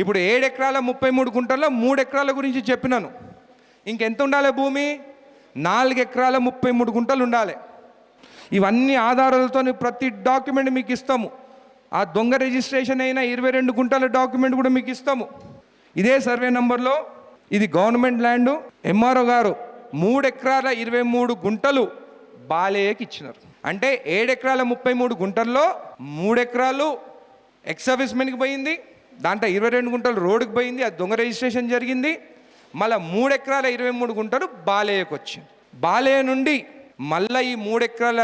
ఇప్పుడు ఏడు ఎకరాల ముప్పై మూడు గుంటల్లో మూడు ఎకరాల గురించి చెప్పినాను. ఇంకెంత ఉండాలి భూమి? నాలుగు ఎకరాల ముప్పై మూడు గుంటలు ఉండాలి. ఇవన్నీ ఆధారాలతో ప్రతి డాక్యుమెంట్ మీకు ఇస్తాము ఆ దొంగ రిజిస్ట్రేషన్ అయిన ఇరవై రెండు గుంటల డాక్యుమెంట్ కూడా మీకు ఇస్తాము ఇదే సర్వే నంబర్లో ఇది గవర్నమెంట్ ల్యాండ్. ఎంఆర్ఓ గారు మూడు ఎకరాల ఇరవై మూడు గుంటలు బాలేయకి ఇచ్చినారు. అంటే ఏడు ఎకరాల ముప్పై మూడు గుంటల్లో మూడెకరాలు ఎక్స్ ఎక్స్ సర్వీస్మెన్కి పోయింది. దాంట్లో ఇరవై రెండు గుంటలు రోడ్డుకి పోయింది అది దొంగ రిజిస్ట్రేషన్ జరిగింది. మళ్ళీ మూడు ఎకరాల ఇరవై మూడు గుంటలు బాలేయకు వచ్చింది. బాలేయ నుండి మళ్ళీ ఈ మూడు ఎకరాల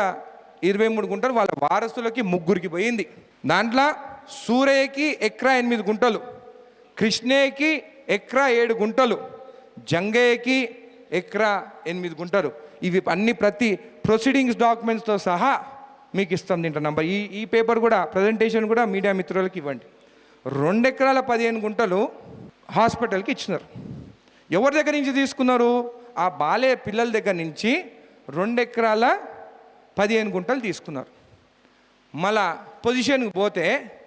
ఇరవై మూడు గుంటలు వాళ్ళ వారసులకి ముగ్గురికి పోయింది. దాంట్లో సూరయ్యకి ఎకరా ఎనిమిది గుంటలు కృష్ణయ్యకి ఎకరా ఏడు గుంటలు జంగయ్యకి ఎకరా ఎనిమిది గుంటలు. ఇవి అన్ని ప్రతి ప్రొసీడింగ్స్ డాక్యుమెంట్స్తో సహా మీకు ఇస్తాం దీంట్లో నంబర్. ఈ ఈ పేపర్ కూడా ప్రజెంటేషన్ కూడా మీడియా మిత్రులకి ఇవ్వండి. రెండెకరాల పదిహేను గుంటలు హాస్పిటల్కి ఇచ్చినారు. ఎవరి దగ్గర నుంచి తీసుకున్నారు? ఆ బాలే పిల్లల దగ్గర నుంచి రెండెకరాల పదిహేను గుంటలు తీసుకున్నారు. మళ్ళా పొజిషన్కి పోతే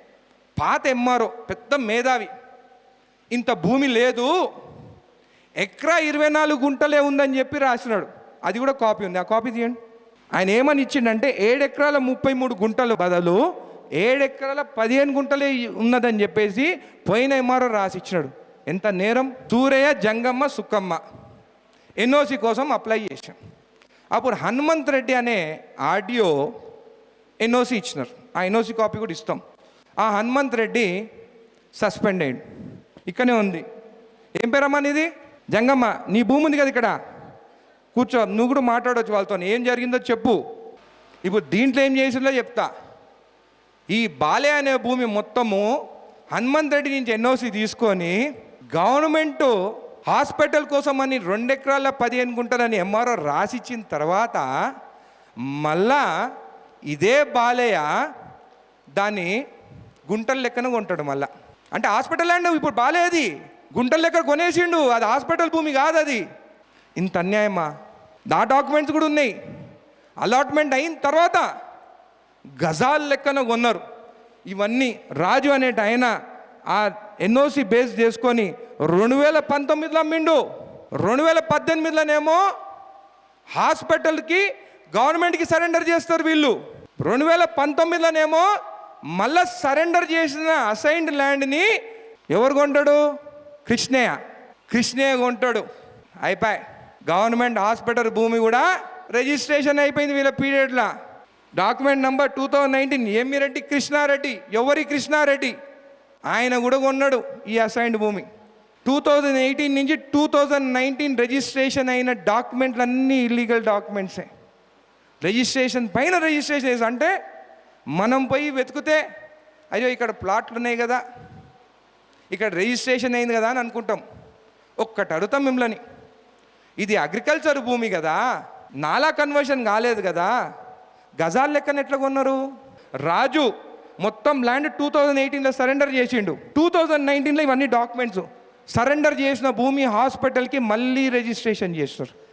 పాత ఎమ్మారో పెద్ద మేధావి ఇంత భూమి లేదు ఎకరా ఇరవై నాలుగు గుంటలే ఉందని చెప్పి రాసినాడు. అది కూడా కాపీ ఉంది. ఆ కాపీ తీయండి. ఆయన ఏమని ఇచ్చిండంటే ఏడెకరాల ముప్పై మూడు గుంటలు బదులు ఏడు పదిహేను గుంటలే ఉన్నదని చెప్పేసి పోయిన ఎంఆర్ఓ రాసి ఇచ్చినాడు ఎంత నేరం? సూరయ్య జంగమ్మ సుక్కమ్మ ఎన్ఓసి కోసం అప్లై చేశాం. అప్పుడు హనుమంత్ రెడ్డి అనే ఆడియో ఎన్ఓసి ఇచ్చినారు. ఆ ఎన్ఓసి కాపీ కూడా ఇస్తాం. ఆ హనుమంత్ రెడ్డి సస్పెండ్ అయ్యాడు. ఇక్కడనే ఉంది. ఏం పేరమ్మా నీది? జంగమ్మ నీ భూమి ఉంది కదా ఇక్కడ. కూర్చో నువ్వు కూడా మాట్లాడవచ్చు వాళ్ళతో ఏం జరిగిందో చెప్పు. ఇప్పుడు దీంట్లో ఏం చేసిందో చెప్తా. ఈ బాలే అనే భూమి మొత్తము హనుమంత్ రెడ్డి నుంచి ఎన్ఓసి తీసుకొని గవర్నమెంట్ హాస్పిటల్ కోసం అని రెండు ఎకరాల పదిహేను గుంటలని ఎంఆర్ఓ రాసిచ్చిన తర్వాత మళ్ళా ఇదే బాలయ్య దాన్ని గుంటల లెక్కన కొంటాడు మళ్ళా. అంటే హాస్పిటల్ అండి ఇప్పుడు బాలేది గుంటల లెక్క కొనేసిండు. అది హాస్పిటల్ భూమి కాదు అది. ఇంత అన్యాయమా? నా డాక్యుమెంట్స్ కూడా ఉన్నాయి. అలాట్మెంట్ అయిన తర్వాత గజాల లెక్కన కొన్నారు. ఇవన్నీ రాజు అనేటి ఆయన ఆ ఎన్ఓసి బేస్ చేసుకొని రెండు వేల పంతొమ్మిదిలో అమ్మిండు రెండు వేల పద్దెనిమిదిలోనేమో హాస్పిటల్కి గవర్నమెంట్కి సరెండర్ చేస్తారు వీళ్ళు. రెండు వేల పంతొమ్మిదిలోనేమో మళ్ళా సరెండర్ చేసిన అసైన్డ్ ల్యాండ్ని ఎవరు కొంటాడు? కృష్ణయ్య. కృష్ణయ్య కొంటాడు. అయిపోయి. గవర్నమెంట్ హాస్పిటల్ భూమి కూడా రిజిస్ట్రేషన్ అయిపోయింది వీళ్ళ పీరియడ్లో. Document number two thousand nineteen. Emmireddy Krishna Reddy. ఎవరి కృష్ణారెడ్డి? ఆయన కూడా కొన్నాడు ఈ అసైన్డ్ భూమి. టూ థౌజండ్ ఎయిటీన్ నుంచి టూ థౌజండ్ నైన్టీన్ రిజిస్ట్రేషన్ అయిన డాక్యుమెంట్లు అన్నీ ఇల్లీగల్ డాక్యుమెంట్సే. రిజిస్ట్రేషన్ పైన రిజిస్ట్రేషన్ చేసి అంటే మనం పోయి వెతికితే అయ్యో ఇక్కడ ప్లాట్లు ఉన్నాయి కదా ఇక్కడ రిజిస్ట్రేషన్ అయింది కదా అని అనుకుంటాం. ఒక్కటి అడుగుతాం మిమ్మల్ని. ఇది అగ్రికల్చర్ భూమి కదా నాలా కన్వర్షన్ కాలేదు కదా. గజాల లెక్కన ఎట్లా కొన్నారు? రాజు మొత్తం ల్యాండ్ టూ థౌజండ్ ఎయిటీన్లో సరెండర్ చేసిండు. టూ థౌజండ్ నైన్టీన్లో ఇవన్నీ డాక్యుమెంట్స్. సరెండర్ చేసిన భూమి హాస్పిటల్కి మళ్ళీ రిజిస్ట్రేషన్ చేస్తారు.